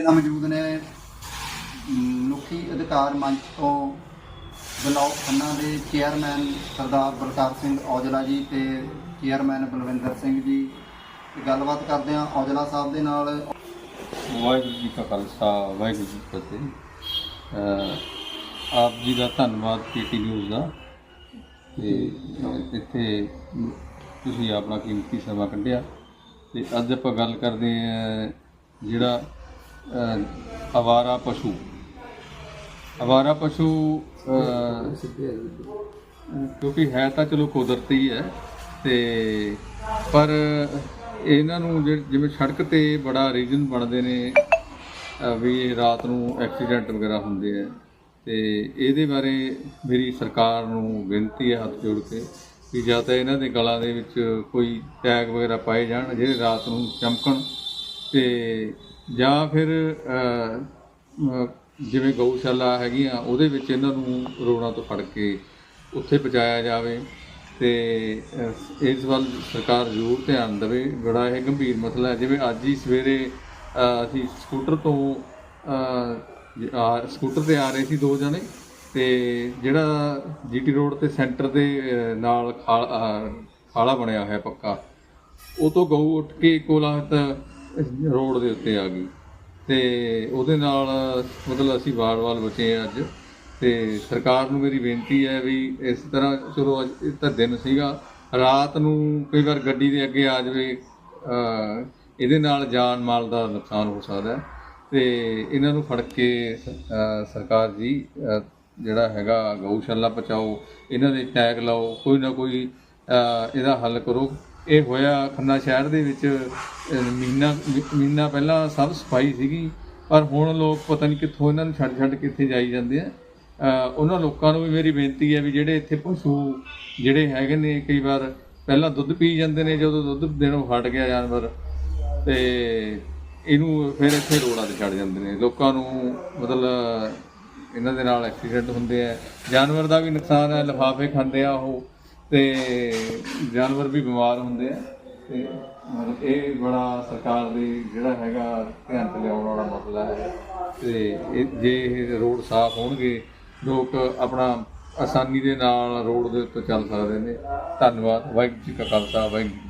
ਸਾਡੇ ਮੌਜੂਦ ਨੇ ਮਨੁੱਖੀ ਅਧਿਕਾਰ ਮੰਚ ਤੋਂ ਬਲਾਕ ਖੰਨਾ ਦੇ ਚੇਅਰਮੈਨ ਸਰਦਾਰ ਬਲਕਾਰ ਸਿੰਘ ਔਜਲਾ ਜੀ ਤੇ ਚੇਅਰਮੈਨ ਬਲਵਿੰਦਰ ਸਿੰਘ ਜੀ। ਤੇ ਗੱਲਬਾਤ ਕਰਦੇ ਹਾਂ ਔਜਲਾ ਸਾਹਿਬ ਦੇ ਨਾਲ। ਵਾਹਿਗੁਰੂ ਜੀ ਕਾ ਖਾਲਸਾ, ਵਾਹਿਗੁਰੂ ਜੀ ਕੀ ਫਤਿਹ। ਆਪ ਜੀ ਦਾ ਧੰਨਵਾਦ ਪੀਟੀ ਨਿਊਜ਼ ਦਾ। ਤੇ ਇੱਥੇ ਤੁਸੀਂ ਆਪਣਾ ਕੀਮਤੀ ਸਮਾਂ ਕੱਢਿਆ। ਤੇ ਅੱਜ ਆਪਾਂ ਗੱਲ ਕਰਦੇ ਹਾਂ ਜਿਹੜਾ ਅਵਾਰਾ ਪਸ਼ੂ। ਅਵਾਰਾ ਪਸ਼ੂ ਕਿਉਂਕਿ ਹੈ ਤਾਂ ਚਲੋ ਕੁਦਰਤੀ ਹੈ ਤੇ ਪਰ ਇਹਨਾਂ ਨੂੰ ਜਿਵੇਂ ਸੜਕ ਤੇ ਬੜਾ ਰੀਜਨ ਬਣਦੇ ਨੇ ਵੀ ਰਾਤ ਨੂੰ ਐਕਸੀਡੈਂਟ ਵਗੈਰਾ ਹੁੰਦੇ ਆ। ਤੇ ਇਹਦੇ ਬਾਰੇ ਮੇਰੀ ਸਰਕਾਰ ਨੂੰ ਬੇਨਤੀ ਹੈ ਹੱਥ ਜੋੜ ਕੇ ਵੀ ਜਾਂ ਤਾਂ ਇਹਨਾਂ ਦੇ ਗਲਾਂ ਦੇ ਵਿੱਚ ਕੋਈ ਟੈਗ ਵਗੈਰਾ ਪਾਏ ਜਾਣ, ਜਿਹੜੇ ਰਾਤ ਨੂੰ ਚਮਕਣ ਤੇ ਜਾਂ ਫਿਰ ਜਿਵੇਂ ਗਊਸ਼ਾਲਾ ਹੈਗੀਆਂ, ਉਹਦੇ ਵਿੱਚ ਇਹਨਾਂ ਨੂੰ ਰੋਣਾ ਤੋਂ ਫੜ ਕੇ ਉੱਥੇ ਪਹੁੰਚਾਇਆ ਜਾਵੇ ਤੇ ਇਸ ਵੱਲ ਸਰਕਾਰ ਜ਼ਰੂਰ ਧਿਆਨ ਦੇਵੇ। ਬੜਾ ਇਹ ਗੰਭੀਰ ਮਸਲਾ ਹੈ। ਜਿਵੇਂ ਅੱਜ ਹੀ ਸਵੇਰੇ ਅਸੀਂ ਸਕੂਟਰ ਤੋਂ ਆ, ਸਕੂਟਰ ਤੇ ਆ ਰਹੇ ਸੀ ਦੋ ਜਣੇ ਤੇ ਜਿਹੜਾ ਜੀਟੀ ਰੋਡ ਤੇ ਸੈਂਟਰ ਦੇ ਨਾਲ ਖਾਲ- ਖਾਲਾ ਬਣਿਆ ਹੋਇਆ ਪੱਕਾ, ਉਹ ਤੋਂ ਗਊ ਉੱਠ ਕੇ ਕੋਲਾਹਤ ਰੋਡ ਦੇ ਉੱਤੇ ਆ ਗਈ। ਤੇ ਉਹਦੇ ਨਾਲ ਮਤਲਬ ਅਸੀਂ ਵਾਰ-ਵਾਰ ਬਚੇ ਹਾਂ ਅੱਜ। ਤੇ ਸਰਕਾਰ ਨੂੰ ਮੇਰੀ ਬੇਨਤੀ ਹੈ ਵੀ ਇਸ ਤਰ੍ਹਾਂ ਚਲੋ ਅੱਜ ਇਹ ਤਾਂ ਦਿਨ ਸੀਗਾ। ਰਾਤ ਨੂੰ ਕਈ ਵਾਰ ਗੱਡੀ ਦੇ ਅੱਗੇ ਆ ਜਾਵੇ ਇਹਦੇ ਨਾਲ ਜਾਨ ਮਾਲ ਦਾ ਨੁਕਸਾਨ ਹੋ ਸਕਦਾ ਹੈ। ਤੇ ਇਹਨਾਂ ਨੂੰ ਫੜ ਕੇ ਸਰਕਾਰ ਜੀ ਜਿਹੜਾ ਹੈਗਾ ਗਊਸ਼ਾਲਾ ਬਚਾਓ ਇਹਨਾਂ ਦੇ ਟੈਗ ਲਾਓ, ਕੋਈ ਨਾ ਕੋਈ ਇਹਦਾ ਹੱਲ ਕਰੋ। ਇਹ ਹੋਇਆ ਖੰਨਾ ਸ਼ਹਿਰ ਦੇ ਵਿੱਚ ਮਹੀਨਾ ਮਹੀਨਾ ਪਹਿਲਾਂ ਸਭ ਸਫ਼ਾਈ ਸੀਗੀ, ਪਰ ਹੁਣ ਲੋਕ ਪਤਾ ਨਹੀਂ ਕਿੱਥੋਂ ਇਹਨਾਂ ਨੂੰ ਛੱਡ ਛੱਡ ਕਿੱਥੇ ਜਾਈ ਜਾਂਦੇ ਆ। ਉਹਨਾਂ ਲੋਕਾਂ ਨੂੰ ਵੀ ਮੇਰੀ ਬੇਨਤੀ ਹੈ ਵੀ ਜਿਹੜੇ ਇੱਥੇ ਪਸ਼ੂ ਜਿਹੜੇ ਹੈਗੇ ਨੇ, ਕਈ ਵਾਰ ਪਹਿਲਾਂ ਦੁੱਧ ਪੀ ਜਾਂਦੇ ਨੇ, ਜਦੋਂ ਦੁੱਧ ਦੇਣੋਂ ਹਟ ਗਿਆ ਜਾਨਵਰ, ਤੇ ਇਹਨੂੰ ਫਿਰ ਇੱਥੇ ਰੋਡਾਂ ਤੇ ਛੱਡ ਜਾਂਦੇ ਨੇ। ਲੋਕਾਂ ਨੂੰ ਮਤਲਬ ਇਹਨਾਂ ਦੇ ਨਾਲ ਐਕਸੀਡੈਂਟ ਹੁੰਦੇ ਆ। ਜਾਨਵਰ ਦਾ ਵੀ ਨੁਕਸਾਨ ਹੈ, ਲਿਫਾਫੇ ਖਾਂਦੇ ਆ ਉਹ। ਤੇ ਜਾਨਵਰ ਵੀ ਬਿਮਾਰ ਹੁੰਦੇ ਆ ਤੇ ਮਤਲਬ ਇਹ ਬੜਾ ਸਰਕਾਰ ਦੀ ਜਿਹੜਾ ਹੈਗਾ ਧਿਆਨ ਤੇ ਲਿਆਉਣ ਵਾਲਾ ਮਸਲਾ ਹੈ। ਤੇ ਇਹ ਜੇ ਇਹ ਰੋਡ ਸਾਫ਼ ਹੋਣਗੇ, ਲੋਕ ਆਪਣਾ ਆਸਾਨੀ ਦੇ ਨਾਲ ਰੋਡ ਦੇ ਉੱਤੇ ਚੱਲ ਸਕਦੇ ਨੇ। ਧੰਨਵਾਦ। ਵਾਹਿਗੁਰੂ ਜੀ ਕਾ ਖਾਲਸਾ, ਵਾਹਿਗੁਰੂ ਜੀ